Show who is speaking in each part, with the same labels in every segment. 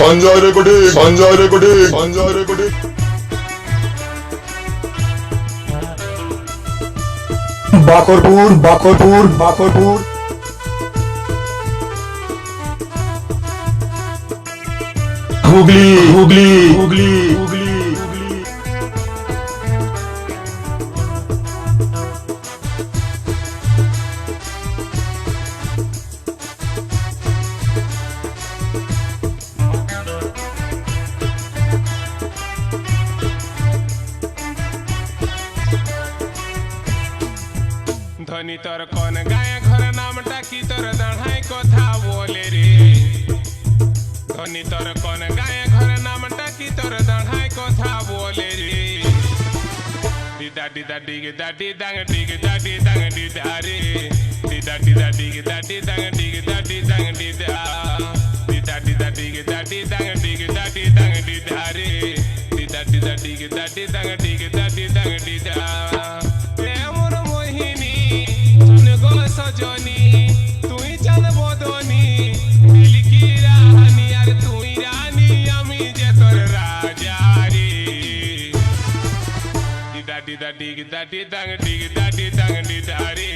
Speaker 1: Sanjay recording. Sanjay recording. Sanjay recording.
Speaker 2: Bakarpur Bakarpur Bakarpur. Hooghly Hooghly Hooghly. Hooghly
Speaker 3: ধ্বনি তোর কোন গায়ে ঘর নামটা কি তোর দাঁড়ায় কথা বলে রে ধনি তোর কোন গায়ে ঘর নামটা কি তোর দাঁড়ায় কথা বলে রে দিদা দিদা ডিগে দা ডি দাং ডিগে দা ডি দাং ডি রে দিদা দিদা ডিগে গো সজনী তুই চাঁদ বদনী মিলকি রানী আর তুই রানী আমি যে তোর রাজা রে Dida dida dig da di dang dig da di dang di da re.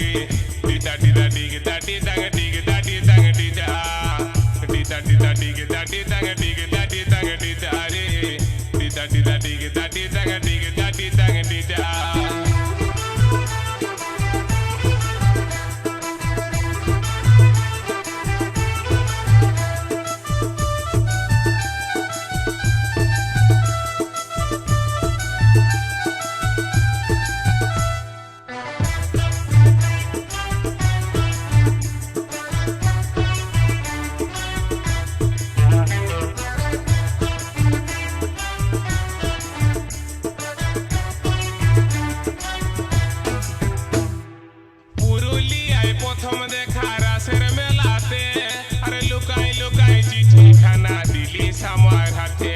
Speaker 3: Dida dida পুরুলিয়ায় প্রথম দেখা রাসের মেলাতে। আরে লুকাই লুকাই চিঠি খানা দিলি সামার হাতে।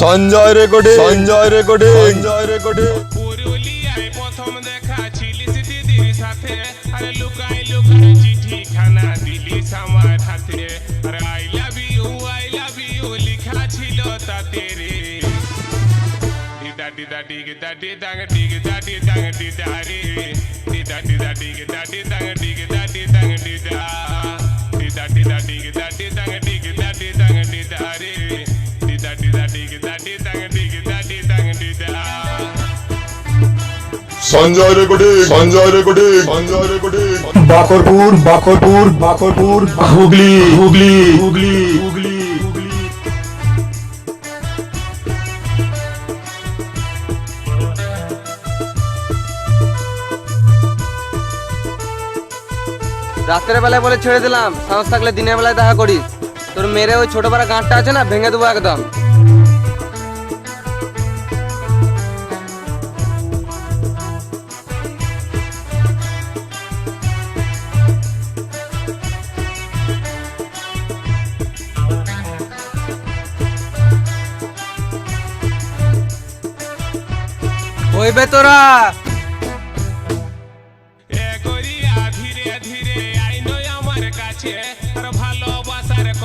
Speaker 1: Sanjay recording Sanjay recording Sanjay recording
Speaker 3: পুরুলিয়ায় প্রথম দেখা ছিলিস দিদির সাথে। আরে লুকাই লুকাই চিঠি খানা দিলি সামার হাতে। আরে I love you I love you লেখা ছিল তাতে রে। দিদা দিদা ডিগ দা ডি দাং ডিগ দা ডি দাং ডি দা রে দিদা দিদা ডিগ দা ডি দাং ডিগ দা ডি দাং ডি দা দিদা দিদা ডিগ দা ডি দাং ডিগ দা ডি দাং ডি দা রে দিদা দিদা ডিগ দা ডি দাং ডিগ দা ডি দাং ডি দা
Speaker 1: Sanjay recording Sanjay recording Sanjay recording.
Speaker 2: Bakarpur Bakarpur Bakarpur Hooghly. Hooghly Hooghly Hooghly.
Speaker 4: রাত্রের বেলায় বলে ছেড়ে দিলাম। সাহস থাকলে দিনের বেলায় দেখা করিস। তোর মেরে ওই ছোট পাড়া গাঁটটা আছে না, ভেঙে দেবো একদম। হইবে তোরা!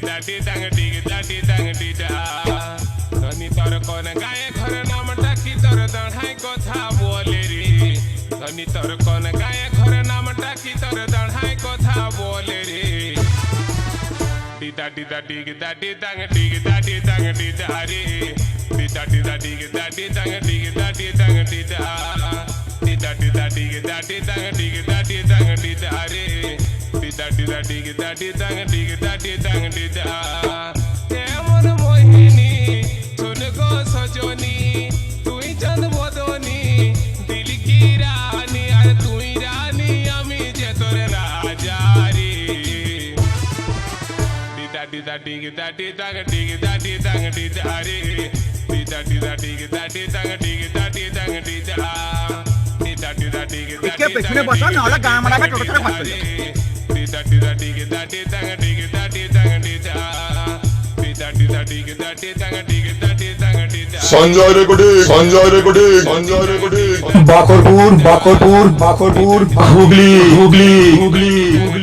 Speaker 3: dida dig da di dang dig da di dang di da. ধনী তোর কোন গায়ে ঘর নামটা কি তোর দাঁড়াই কথা বলে রে ধনী তোর কোন গায়ে ঘর নামটা কি তোর দাঁড়াই কথা বলে রে Dida dida dig da di dang dig da di dang di da re. Dida dida dig da di dang dig digga da digga da digga da digga da digga da এমন মোহিনী শুনে গো সজনী তুই চাঁদ মদনী দিল কি রানী আর তুই রানী আমি যে তোর রাজা রে
Speaker 5: দিদা দিদা ডিগি দা দিদা ডিগি দা দিদা দিদা রে
Speaker 3: দিদা পেছনে বসা নাহলে গায়ে মারাবে টোটো ছেড়ে
Speaker 1: Sanjay recording Sanjay recording Sanjay recording
Speaker 2: Bakarpur Bakarpur Bakarpur Hooghly Hooghly Hooghly Hooghly